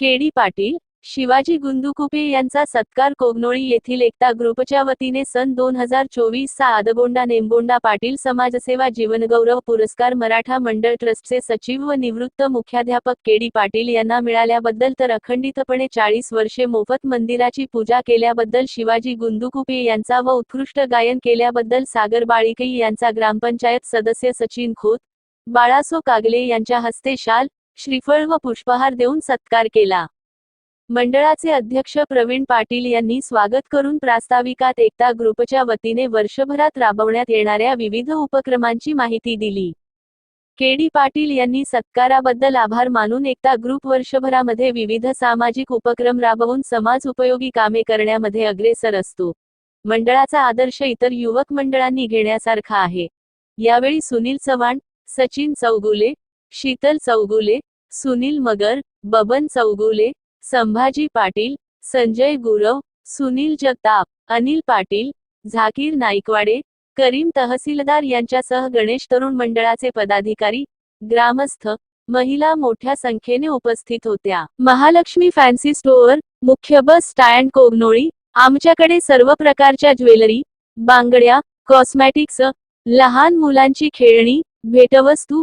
KD Patil Shivaji गुंदुकुपे यांचा सत्कार कोगनोळी येथील एकता ग्रुपच्या वतीने सन दोन हजार चोवीस चा आदगोंडा नेमगोंडा पाटील समाजसेवा जीवनगौरव पुरस्कार मराठा मंडळ ट्रस्टचे सचिव व निवृत्त मुख्याध्यापक केडी पाटील यांना मिळाल्याबद्दल तर अखंडितपणे चाळीस वर्षे मोफत मंदिराची पूजा केल्याबद्दल शिवाजी गुंदुकुपे यांचा व उत्कृष्ट गायन केल्याबद्दल सागर बाळिकई यांचा ग्रामपंचायत सदस्य सचिन खोत बाळासो कागले यांच्या हस्ते शाल श्रीफळ व पुष्पहार देऊन सत्कार केला. मंडळाचे अध्यक्ष प्रवीण पाटील यांनी स्वागत करून प्रास्ताविकात एकता ग्रुपच्या वतीने वर्षभरात राबवण्यात येणाऱ्या विविध उपक्रमांची माहिती दिली. केडी पाटील यांनी सत्काराबद्दल आभार मानून एकता ग्रुप वर्षभरामध्ये विविध सामाजिक उपक्रम राबवून समाज उपयोगी कामे करण्यामध्ये अग्रेसर असतो. मंडळाचा आदर्श इतर युवक मंडळांनी घेण्यासारखा आहे. यावेळी सुनील चव्हाण सचिन चौगुले शीतल चौगुले सुनील मगर बबन चौगुले संभाजी पाटील संजय गुरव सुनील जगताप अनिल पाटील झाकीर नाईकवाडे करीम तहसीलदार यांच्यासह गणेश तरुण मंडळाचे पदाधिकारी ग्रामस्थ महिला मोठ्या संख्येने उपस्थित होत्या. महालक्ष्मी फॅन्सी स्टोअर मुख्य बस स्टँड कोगनोळी आमच्याकडे सर्व प्रकारच्या ज्वेलरी बांगड्या कॉस्मॅटिक्स लहान मुलांची खेळणी भेटवस्तू